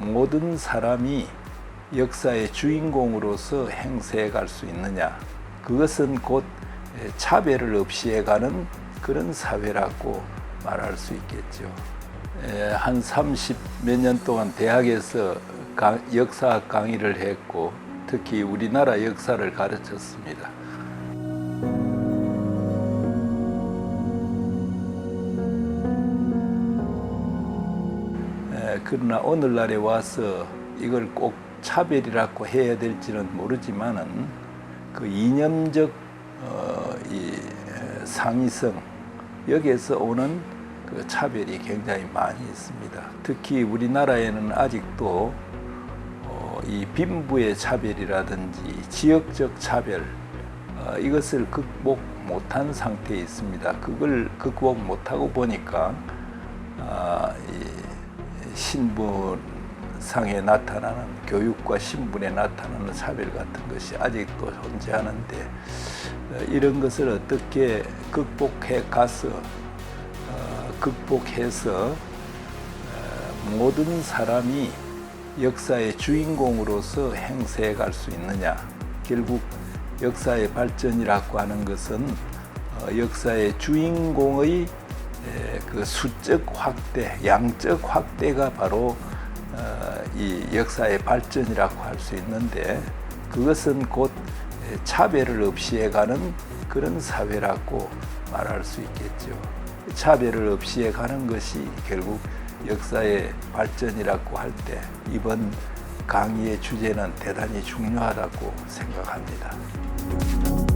모든 사람이 역사의 주인공으로서 행세해 갈 수 있느냐? 그것은 곧 차별을 없이 해가는 그런 사회라고 말할 수 있겠죠. 에, 한30 몇 년 동안 대학에서 강- 역사 강의를 했고 특히 우리나라 역사를 가르쳤습니다. 그러나 오늘날에 와서 이걸 꼭 차별이라고 해야 될지는 모르지만은 그 이념적 어, 이 에, 상위성 여기에서 오는 그 차별이 굉장히 많이 있습니다. 특히 우리나라에는 아직도 어, 이 빈부의 차별이라든지 지역적 차별 어, 이것을 극복 못한 상태에 있습니다. 그걸 극복 못하고 보니까 아, 이 신분상에 나타나는 교육과 신분에 나타나는 차별 같은 것이 아직도 존재하는데 어, 이런 것을 어떻게 극복해 가서 어, 극복해서 어, 모든 사람이 역사의 주인공으로서 행세해 갈 수 있느냐. 결국 역사의 발전이라고 하는 것은 어, 역사의 주인공의 에, 그 수적 확대, 양적 확대가 바로 어, 이 역사의 발전이라고 할 수 있는데 그것은 곧 에, 차별을 없이 해가는 그런 사회라고 말할 수 있겠죠. 차별을 없이 해가는 것이 결국 역사의 발전이라고 할 때 이번 강의의 주제는 대단히 중요하다고 생각합니다.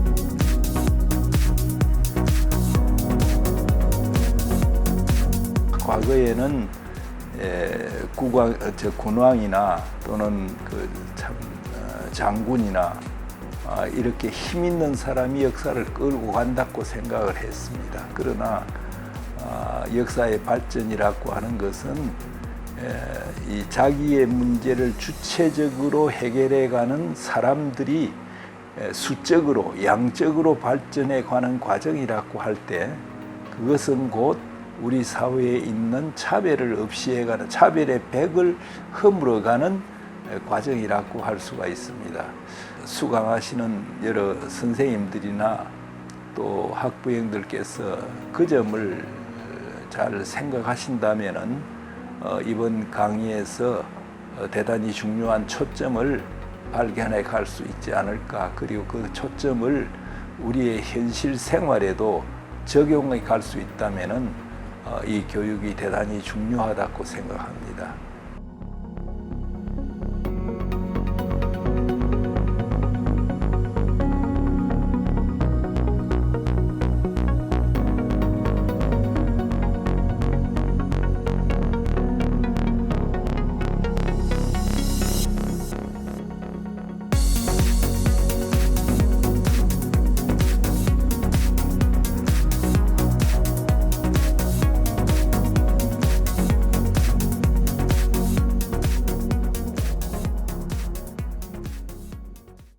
과거에는 에, 국왕, 어, 저 군왕이나 또는 그참 장군이나 아, 이렇게 힘 있는 사람이 역사를 끌고 간다고 생각을 했습니다. 그러나 아, 역사의 발전이라고 하는 것은 에, 이 자기의 문제를 주체적으로 해결해가는 사람들이 에, 수적으로 양적으로 발전해 가는 과정이라고 할 때 그것은 곧 우리 사회에 있는 차별을 없이 해가는 차별의 백을 허물어가는 에, 과정이라고 할 수가 있습니다. 수강하시는 여러 선생님들이나 또 학부형들께서 그 점을 잘 생각하신다면은 어, 이번 강의에서 어, 대단히 중요한 초점을 발견해 갈 수 있지 않을까 그리고 그 초점을 우리의 현실 생활에도 적용해 갈 수 있다면은 어, 이 교육이 대단히 중요하다고 생각합니다.